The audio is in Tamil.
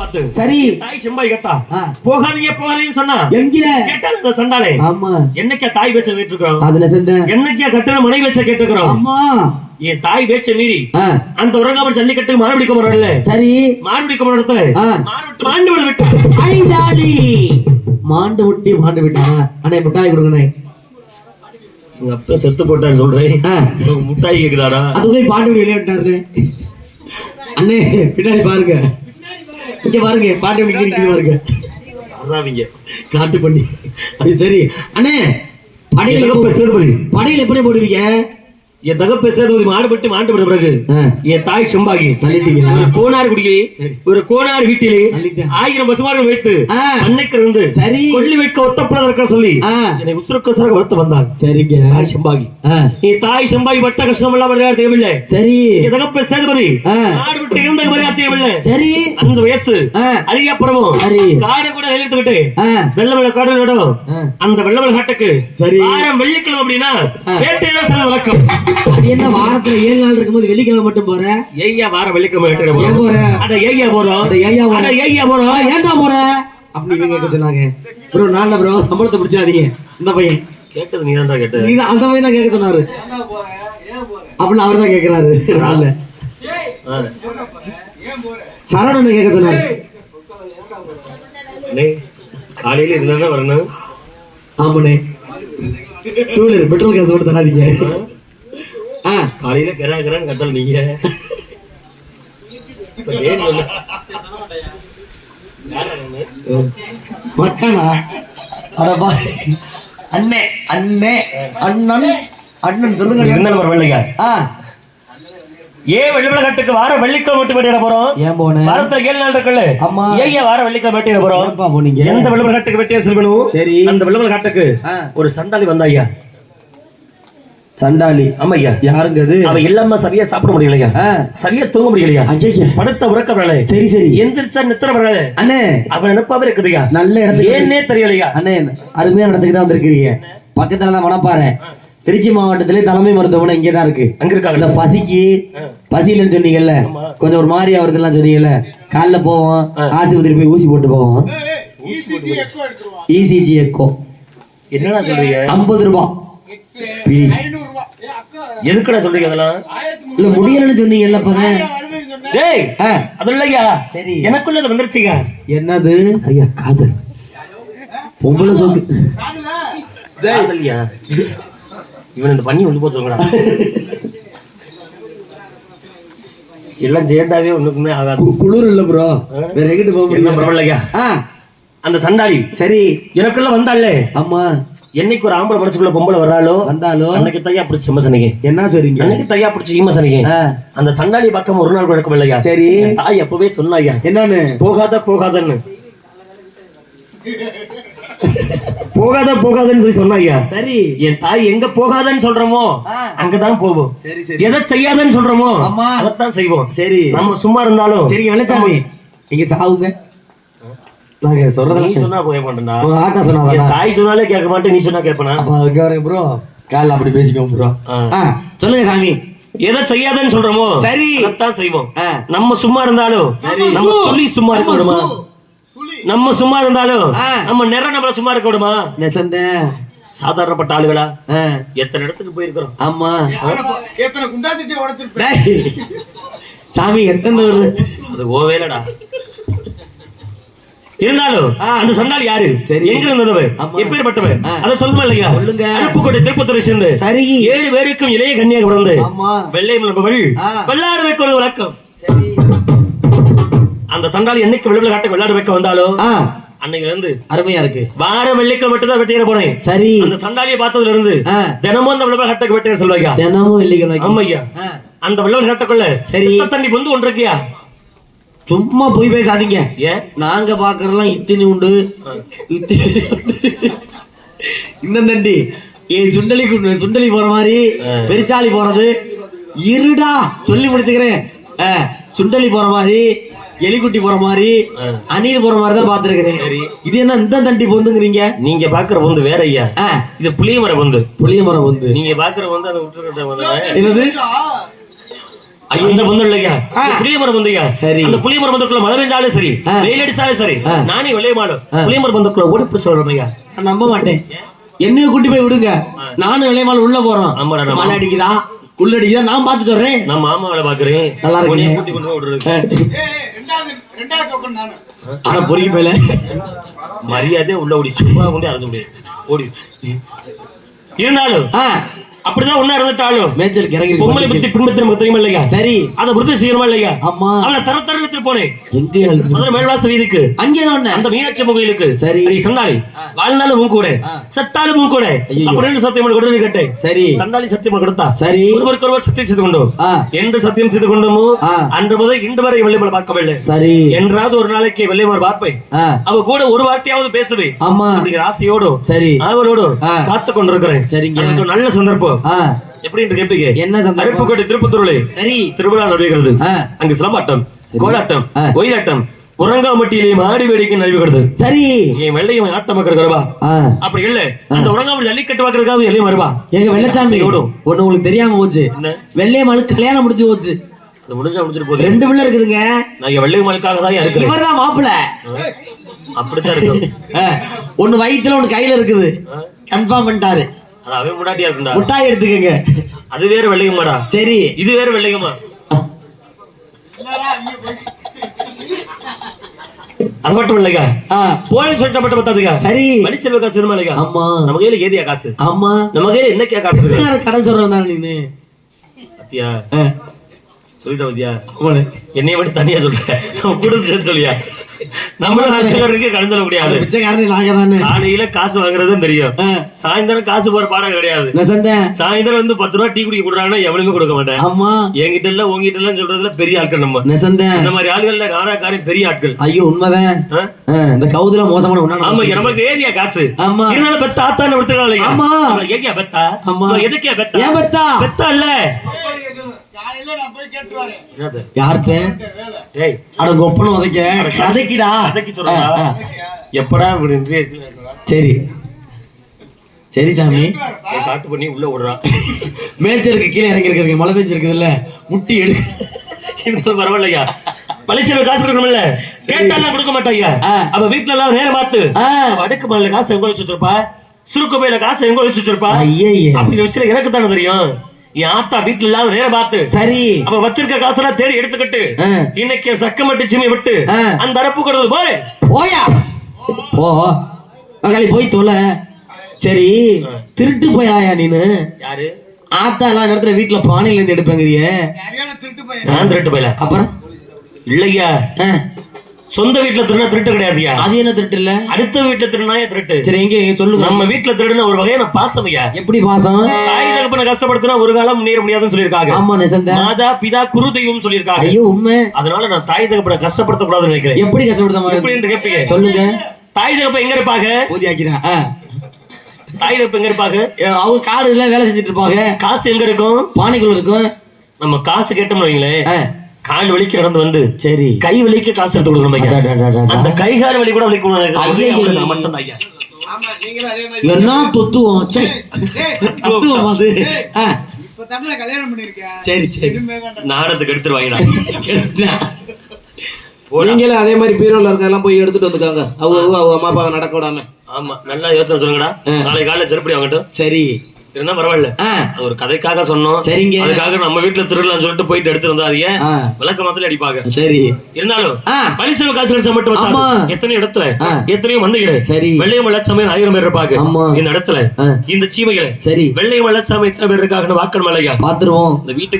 பார்த்து. சரி. தாய் செம்பாய் கேட்டா. ஆ. போகாதீங்க போகாதீங்கன்னு சொன்னா. எங்கிற கேட்டாலும் இந்த சண்டாளே. ஆமா. என்னைக்கா தாய் பேச்ச கேட்டுக்கிறோம் அதுல செஞ்ச என்னைக்கா கட்டண மனைவி பேச்ச கேட்டுக்கிறோம் அம்மா என் தாய் பேச்ச மீறி அந்த உறங்காமல் ஜல்லிக்கட்டுக்கு மாடு பிடிக்க போறோம்ல சரி. மாடு பிடிக்க போற இடத்துல மாண்டு விட விட்டு. ஐதாலி மாண்டு விட்டி மாண்டு விட்டானா அண்ணே மிட்டாய் கொடுங்கண்ணே. உங்க அப்பா செத்து போட்டான்னு சொல்றேன். முட்டாய் கேக்குதாடா அதுக்குள்ளே பாண்டு விட்டு வெளியே விட்டாரு அண்ணே பின்னாடி பாருங்க. இங்க பாருங்க பாட்டு விட்டு இருக்குது பாருங்க. வர்றாவீங்க காட்டு பண்ணி அது சரி. அண்ணே படையில படையில எப்படி போடுவீங்க? என் தகப்ப சேதுபதி மாடு விட்டு மாண்டு விட பிறகு என் தாய் செம்பாகி. ஒரு கோனார் குடியே சரி. ஒரு கோனார் வீட்டிலே ஆயிரம் பசுமார்கள் வைத்து அன்னைக்கு இருந்து சரி. கொல்லி வைக்க ஒத்தப்படாத சொல்லி ஆ, என்னை உத்தரக்கோசராக வளர்த்து வந்தான் சரிங்க. தாய் செம்பாகி. நீ தாய் செம்பாகி வட்ட கஷ்டம் எல்லாம் விளையாட தேவையில்லை சரி. என் தகப்ப சேதுபதி ஆ, மாடு விட்டு இருந்த விளையாட தேவையில்லை சரி. அந்த வயசு. அரியாப்புறமும். சரி. காடை கூட எழுத்துக்கிட்டு ஆ, வெள்ளமலை காடு அந்த வெள்ளமலை காட்டுக்கு சரி. வாரம் வெள்ளிக்கிழமை அப்படின்னா. வேட்டையில சில வழக்கம். அது என்ன வாரத்துல ஏழு நாள் இருக்கும்போது வெள்ளிக்கிழமை மட்டும் போற? ஏய்யா வாரம் வெள்ளிக்கிழமை போற? அட ஏய்யா போறோம் அட ஏய்யா போற? அட ஏய்யா போறோம் ஏன்டா போற? அப்படி இவங்க கேட்க சொன்னாங்க. ப்ரோ நான்ல ப்ரோ சம்பளத்தை பிடிச்சாதீங்க இந்த பையன். கேட்டது நீ தான் கேட்ட. நீ அந்த பையன் தான் கேட்க சொன்னாரு. அப்படின்னு அவர் தான் கேட்கிறாரு நான்ல ஆ. சரவணன் கேட்க சொன்னாரு. காலையில வரணும்? ஆமாண்ணே. டூ வீலர் பெட்ரோல் கேஸ் மட்டும் தராதீங்க. காலையில கிரா கிரான்னு கட்டல் நீங்க. ஏன்? மச்சானா? அடப்பா அண்ணே அண்ணே அண்ணன் அண்ணன் சொல்லுங்க என்ன நம்பர் வெள்ளையா ஆ. ஏன் வெள்ளமலை காட்டுக்கு வார வெள்ளிக்கிழமை மட்டும் வேட்டையிட போறோம். ஏன் போன? வாரத்துல ஏழு நாள் இருக்குல்ல. ஆமா ஏய்யா வார வெள்ளிக்கிழமை வேட்டையிட போறோம்? போனீங்க? எந்த வெள்ளமலை காட்டுக்கு வெட்டையா செல்வனும் சரி. அந்த வெள்ளமலை காட்டுக்கு ஆ, ஒரு சண்டாளி வந்தா ஐயா சண்டாளி. ஆமா ஐயா யாருங்க அது அவ இல்லாம சரியா சாப்பிட முடியலையா? சரியா தூங்க முடியலையா? அஜய்யா படுத்த உறக்க வரல சரி சரி. எந்திரிச்சா நித்திர வரல அண்ணே. அவன் நினைப்பாவே இருக்குதுயா நல்ல இடத்துக்கு ஏன்னே தெரியலையா? அண்ணே அருமையான இடத்துக்கு தான் வந்திருக்கிறீங்க. பக்கத்துல தான் மணப்பாறை. திருச்சி மாவட்டத்திலே தலைமை மருத்துவமனை இங்கே தான் இருக்கு. அங்க இந்த இருக்காங்க பசிக்கு ஆ. பசியிலன்னு சொன்னீங்கல்ல. கொஞ்சம் ஒரு மாதிரி ஆகுறதுலாம் சொன்னீங்கல்ல காலைல போவோம். ஆஸ்பத்திரி போய் ஊசி போட்டு போவோம். இசிஜி எக்கோ என்னடா சொல்றீங்க? ஐம்பது ரூபா. ப்ளீஸ் எதுக்குடா சொல்றீங்க அதெல்லாம்? இல்ல முடியலன்னு சொன்னீங்கல்ல டேய் அது இல்லையா? சரி. எனக்குள்ள அது வந்துருச்சுங்க. என்னது? ஐயா காதல். பொம்பளை சொத்து. காதல்யா இவன் இந்த பண்ணி வந்து போச்சுங்கடா எல்லாம் சேர்ந்தாவே ஒண்ணுக்குமே ஆகாது. குளிர் இல்ல ப்ரோ? வேற எங்கிட்டு போக முடியும்? பரவாயில்லையா? அந்த சண்டாளி. சரி. எனக்குள்ள வந்தாளே. ஆமா. என்னைக்கு ஒரு ஆம்பளை மனசுக்குள்ள பொம்பளை வர்றாளோ வந்தாலும் அன்னைக்கு தையா பிடிச்சி சிம்மசனிங்க என்ன சரிங்க அன்னைக்கு தையா பிடிச்சி ஈமசனிங்க ஆ, அந்த சண்டாளி பக்கம் ஒரு நாள் வழக்கம் இல்லையா? சரி. தாய் அப்பவே சொன்னாயா என்னன்னு? போகாத போகாதன்னு. போகாத போகாதன்னு சொல்லி சொன்னாயா சரி. என் தாய் எங்க போகாதன்னு சொல்றோமோ அங்கதான் போவோம் சரி சரி. எதை செய்யாதன்னு சொல்றோமோ அதைத்தான் செய்வோம். சரி. நம்ம சும்மா இருந்தாலும் சரிங்க வெள்ளச்சாமி. நீங்க சாவுங்க. நீ சொன்னா போய மாட்டேன்டா ஆத்தா தாய் சொன்னாலே கேட்க மாட்டேன் நீ சொன்னா கேட்பனா? அப்ப இங்க வரேன் ப்ரோ காலைல அப்படி பேசிக்கோங்க ப்ரோ ஆ. ஆ சொல்லுங்க சாமி. எதை செய்யாதன்னு சொல்றோமோ சரி. செய்வோம். நம்ம சும்மா இருந்தாலும் சரி. நம்ம சொல்லி சும்மா இருக்க விடுமா? நம்ம சும்மா இருந்தாலும் ஆ. நம்ம நேரம் நம்மள சும்மா இருக்க விடுமா? நெசந்த. சாதாரணப்பட்ட ஆளுகளா? எத்தனை இடத்துக்கு போயிருக்கிறோம்? ஆமா. எத்தனை உடச்சிருப்பேன். சாமி எத்தனை அது ஓ வேலைடா இருந்தாலும். அந்த சொன்னால் யாரு. எங்க இருந்ததவ ஆமா. எப்பேற்பட்டவ ஆ. அதை சொல்லுமா இல்லையா சொல்லுங்க. அருப்புக்கோட்டை திருப்பத்துறை சேர்ந்து சரி. ஏழு பேருக்கும் இளைய கன்னியாக பிறந்து வெள்ளை மலர்பவள் ஆ. வெள்ளாடு வைக்க ஒரு வழக்கம். அந்த சண்டாளி என்னைக்கு வெள்ளை காட்டுக்கு வெள்ளாடு வைக்க வந்தாலோ அன்னைக்கு இருந்து அருமையா இருக்கு. வார வெள்ளிக்கிழமை மட்டும் தான் வெட்டியிட போனேன் சரி. அந்த சண்டாளியை பார்த்ததுல இருந்து தினமும் அந்த வெள்ளை காட்டுக்கு வெட்டியிட சொல்லுவாங்க தினமும் வெள்ளிக்கிழமை. ஆமையா ஆ, அந்த வெள்ளை காட்டுக்குள்ள சரி. தண்ணி வந்து ஒன்று இருக்கியா சும்மா போய் பேசாதீங்க. ஏன்? நாங்க பாக்குறதெல்லாம் இத்தினி உண்டு. இந்த தண்டி ஏன் சுண்டலி சுண்டலி போற மாதிரி ஆ. பெருச்சாளி போறது. இருடா சொல்லி முடிச்சுக்கிறேன். ஆ, சுண்டலி போற மாதிரி எலிக்குட்டி போற மாதிரி. அணில் போற மாதிரி தான் பாத்துருக்கிறேன் இது என்ன இந்த தண்டி பொந்துங்கிறீங்க? நீங்க பாக்குற வந்து வேற ஐயா. ஆ, இது புளிய மரம் வந்து புளிய மரம் பொந்து. நீங்க பாக்குற வந்து அந்த விட்டுக்கிட்ட வந்து என்னது? அந்த பந்தம் இல்லையா. புளியமரம் பந்தையா சரி. அந்த புளியமரம் பந்தக்குள்ள மழை பெஞ்சாலும் சரி. வெயில் அடிச்சாலும் சரி. நானே வெள்ளைய மாடும் ஆ. புளியமரம் பந்தக்குள்ள ஓடி போய் சொல்றேன் ஐயா நம்ப மாட்டேன். என்னைய கூட்டி போய் விடுங்க. நானும் விளையமால் உள்ள போறோம். மழை அடிக்குதா? குள்ள அடிக்குதா? நான் பார்த்து சொல்றேன். நான் மாமா வேலை பாக்குறேன் நல்லா நானு. ஆனா பொறுக்கி போயில. மரியாதை உள்ள ஓடி சும்மா கொண்டு அறந்து முடியாது ஓடி. இருந்தாலும் ஆ. அப்படிதான் ஒன்னா இருந்துட்டாலும் மேய்ச்சலுக்கு இறங்கி பொம்மலை பத்தி நமக்கு தெரியுமா இல்லையா? சரி. அதை விருத்தி செய்யணுமா இல்லையா? ஆமா. அவளை தர தர எடுத்துட்டு போனேன் எங்க மதுரை வீதிக்கு. அங்கே ஒண்ணு. அந்த மீனாட்சி கோயிலுக்கு. சரி. நீ சொன்னாலே வாழ்நாளும் உன் கூட. செத்தாலும் உன் கூட. அப்படின்னு சத்தியம் பண்ணி கொடுத்து கேட்டேன் சரி. சண்டாளி சத்தியம் பண்ணி கொடுத்தா. சரி. ஒருவருக்கு ஒருவர் சத்தியம் செய்து கொண்டோம். என்று சத்தியம் செய்து கொண்டோமோ. அன்று முதல் இன்று வரை வெள்ளைமலை பார்க்கவில்லை. சரி. என்றாவது ஒரு நாளைக்கு வெள்ளைமலை பார்ப்பேன். அவ கூட ஒரு வார்த்தையாவது பேசுவேன். ஆமா. அப்படிங்கிற ஆசையோடும் சரி. அவளோடும் ஆ. காத்து கொண்டிருக்கிறேன். சரிங்க. நல்ல சந்தர்ப்பம். எப்படி என்று கேட்பீங்க? என்ன சந்தர்ப்பம்? அருப்புக்கோட்டை திருப்பத்தூரிலே சரி. திருவிழா நடைபெறுகிறது. அங்கு சிலம்பாட்டம். கோலாட்டம். ஒயிலாட்டம் உறங்காமட்டியிலே மாடி வேடிக்கை நடைபெறுகிறது சரி. என் வெள்ளையும் ஆட்டம் பார்க்கிறவா ஆ. அப்படி இல்ல. அந்த உறங்காமல் ஜல்லிக்கட்டு பார்க்கறதுக்காக எல்லையும் வருவா? எங்க வெள்ளச்சாமி. ஓடும். ஒண்ணு உங்களுக்கு தெரியாம போச்சு. வெள்ளைய மலுக்கு கல்யாணம் முடிஞ்சு போச்சு. முடிஞ்சா முடிஞ்சிட்டு போகுது. ரெண்டு பிள்ளை இருக்குதுங்க. நான் வெள்ளை மலுக்காக தான் இருக்கிறேன் இவர்தான் மாப்பிள்ள. அப்படித்தான் இருக்கும் ஆ, ஒண்ணு வயித்துல ஒண்ணு கையில இருக்குது? கன்ஃபார்ம் பண்ணிட்டாரு. அவன் முன்னாடியா இருக்குண்டா முட்டாய் எடுத்துக்கங்க. அது வேற வெள்ளையமாடா சரி. இது வேற வெள்ளையமா அது மட்டும் இல்லையா ஆ. போய் சொல்லிட்ட மட்டும் பத்தாதுங்க சரி. மணிச்செல்வ காசு வருமா இல்லையா ஆமா. நம்ம கையில ஏதியா காசு? ஆமா. நம்ம கையில என்ன கே காசு கடன் சொல்றவன் தானே நீனு? பத்தியா? சொல்லிட்ட பத்தியா? ஆமாண்ணே. என்னைய மட்டும் தனியா சொல்றேன் கூட சொல்லியா? நம்ம கடன் சொல்ல முடியாது. காலையில காசு வாங்குறதும் தெரியும். சாயந்தரம் காசு போற பாடம் கிடையாது. சாயந்தரம் வந்து பத்து ரூபா டீ குடிக்க கொடுறாங்கன்னா எவனுமே கொடுக்க மாட்டேன். ஆமா. என்கிட்ட இல்ல உங்ககிட்ட இல்ல சொல்றதுல பெரிய ஆட்கள் நம்ம. நெசந்தேன் இந்த மாதிரி ஆட்கள்ல நாராக்காரி பெரிய ஆட்கள். ஐயோ உண்மைதான். இந்த கவுதுல மோசமான ஒண்ணா ஆமா நமக்கு ஏரியா காசு. ஆமா. இருந்தாலும் பெத்தா ஆத்தான்னு விடுத்துக்கலாம் ஆமா. ஏரியா பெத்தா? ஆமா. எதுக்கே பெத்தா இல்ல. எப்படா சரி. சரி சாமி. காட்டு பண்ணி உள்ள விடுறா மேய்ச்சலுக்கு கீழே இறங்கி இருக்கிறீங்க மழை பெஞ்சிருக்குதுல்ல. முட்டி எடு. இருந்தாலும் பரவாயில்லையா? பலிசல காசு கொடுக்கணும்ல? கேட்டாலாம் கொடுக்க மாட்டாய்யா? ஆ. அவ வீட்டுல எல்லாம் நேரம் பார்த்து அடுக்கு மலையில காசு எங்க வச்சு வச்சிருப்பா? சுருக்கு பையில காசு எங்க வச்சு வச்சிருப்பா? ஐயையே. அப்படி விஷயம் எனக்கு தானே தெரியும். ஆத்தா வீட்டுல இல்லாத நேரம் பார்த்து. சரி. அவ வச்சிருக்க காசெல்லாம் தேடி எடுத்துக்கிட்டு இன்னைக்கு சக்க மட்டு சிமி விட்டு. அந்த அரப்பு கொடுத்து போய். போயா? போ. மகளி போய் தொலை. சரி. திருட்டு போயாயா நீனு? யாரு? ஆத்தா எல்லா நேரத்துல வீட்டுல பானையில இருந்து பையன் நான் திருட்டு போயில. அப்புறம்? இல்லையா? ஆ, சொந்த வீட்டுல திருடினா திருட்டு கிடையாதுயா? அது என்ன திருட்டு இல்ல? அடுத்த வீட்டுல திருடினாயே திருட்டு? சரி எங்க சொல்லுங்க. நம்ம வீட்டுல திருடுன ஒரு வகையான பாசமையா எப்படி பாசம்? தாய் தகப்பனை கஷ்டப்படுத்தினா ஒரு காலம் முன்னேற முடியாதுன்னு சொல்லியிருக்காங்க. ஆமா நெசந்த. மாதா பிதா குரு தெய்வம் சொல்லியிருக்காங்க. ஐயோ உண்மை. அதனால நான் தாய் தகப்பனை கஷ்டப்படுத்த கூடாதுன்னு நினைக்கிறேன். எப்படி கஷ்டப்படுத்த எப்படின்னு கேட்பீங்க சொல்லுங்க. தாய் தகப்ப எங்க இருப்பாங்க? ஊதி ஆக்கிறா ஆ. தாய் தகப்ப எங்க இருப்பாங்க? அவங்க காடு எல்லாம் வேலை செஞ்சுட்டு இருப்பாங்க. காசு எங்க இருக்கும்? பானைக்குள்ள இருக்கும். நம்ம காசு கேட்டோம்னு வைங்களேன். கால் வலிக்கு நடந்து வந்து சரி. கை வலிக்கு காசு எடுத்து கொடுக்கணும். அந்த கை கால் வலி கூட வலிக்க. மட்டும் ஐயா. ஆமா நீங்களும் அதே மாதிரி. என்ன தொத்துவோம்? தத்துவம் அது. சரி சரி. நாடத்துக்கு எடுத்துருவாங்கடா. நீங்களும் அதே மாதிரி பீரோல இருக்கெல்லாம் போய் எடுத்துட்டு வந்துக்காங்க. அவங்க அவங்க அவங்க அம்மா அப்பாவை நடக்க விடாம. ஆமா நல்லா யோசனை சொல்லுங்கடா. நாளை காலையில செருப்படி வாங்கட்டும். சரி. இருந்தா பரவாயில்ல. ஒரு கதைக்காக சொன்னோம். சரிங்க. அதுக்காக நம்ம வீட்டுல திருடலாம்னு சொல்லிட்டு போயிட்டு எடுத்து ஆ, விளக்க மாத்திரம் அடிப்பாங்க. சரி. இருந்தாலும் பரிசு காசு கிடைச்சா மட்டும். எத்தனை இடத்துல. எத்தனையோ மந்தைகள் சரி. வெள்ளையம் வெள்ளச்சாமி ஆயிரம் பேர் இருப்பாங்க. இந்த இடத்துல இந்த சீமைகளை சரி. வெள்ளையம் வெள்ளச்சாமி எத்தனை பேர் இருக்காங்கன்னு வாக்கல் மலையா? பாத்துருவோம். இந்த வீட்டுக்கு